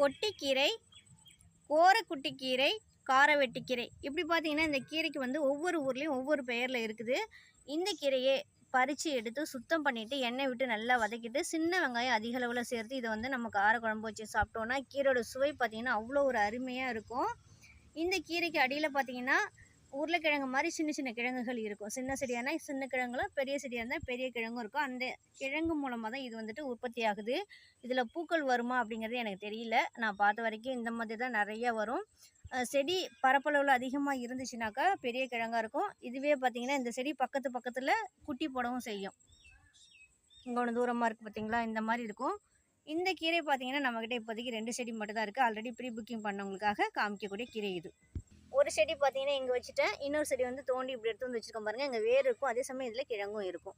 கொட்டிக்கீரை கோரக்குட்டிக்கீரை காரவெட்டிக்கீரை. இப்படி பார்த்தீங்கன்னா இந்த கீரைக்கு வந்து ஒவ்வொரு ஊர்லேயும் ஒவ்வொரு பெயரில் இருக்குது. இந்த கீரையை பறித்து எடுத்து சுத்தம் பண்ணிவிட்டு எண்ணெய் விட்டு நல்லா வதக்கிட்டு சின்ன வெங்காயம் அதிக அளவில் சேர்த்து இதை வந்து நம்ம கார குழம்பு வச்சு சாப்பிட்டோன்னா கீரோட சுவை பார்த்திங்கன்னா அவ்வளோ ஒரு அருமையாக இருக்கும். இந்த கீரைக்கு அடியில் பார்த்தீங்கன்னா உருளைக்கிழங்கு மாதிரி சின்ன சின்ன கிழங்குகள் இருக்கும். சின்ன செடியானா சின்ன கிழங்குல பெரிய செடியாக இருந்தால் பெரிய கிழங்கும் இருக்கும். அந்த கிழங்கு மூலமாக தான் இது வந்துட்டு உற்பத்தி ஆகுது. இதில் பூக்கள் வருமா அப்படிங்கிறது எனக்கு தெரியல. நான் பார்த்த வரைக்கும் இந்த மாதிரி தான் நிறைய வரும். செடி பரப்பளவில் அதிகமாக இருந்துச்சுனாக்கா பெரிய கிழங்காக இருக்கும். இதுவே பார்த்திங்கன்னா இந்த செடி பக்கத்து பக்கத்தில் குட்டி போடவும் செய்யும். இங்கே ஒன்று தூரமாக இருக்குது பார்த்திங்களா இந்த மாதிரி இருக்கும். இந்த கீரை பார்த்திங்கன்னா நம்மக்கிட்ட இப்போதைக்கு ரெண்டு செடி மட்டும் தான் இருக்குது ஆல்ரெடி ப்ரீ புக்கிங் பண்ணவங்களுக்காக காமிக்கக்கூடிய கீரை இது. ஒரு செடி பார்த்தீங்கன்னா இங்கே வச்சுட்டேன் இன்னொரு செடி வந்து தோண்டி இப்படி எடுத்து வந்து வச்சுருக்கோம் பாருங்கள் இங்கே வேர் இருக்கும் அதே சமயம் இதில் கிழங்கும் இருக்கும்.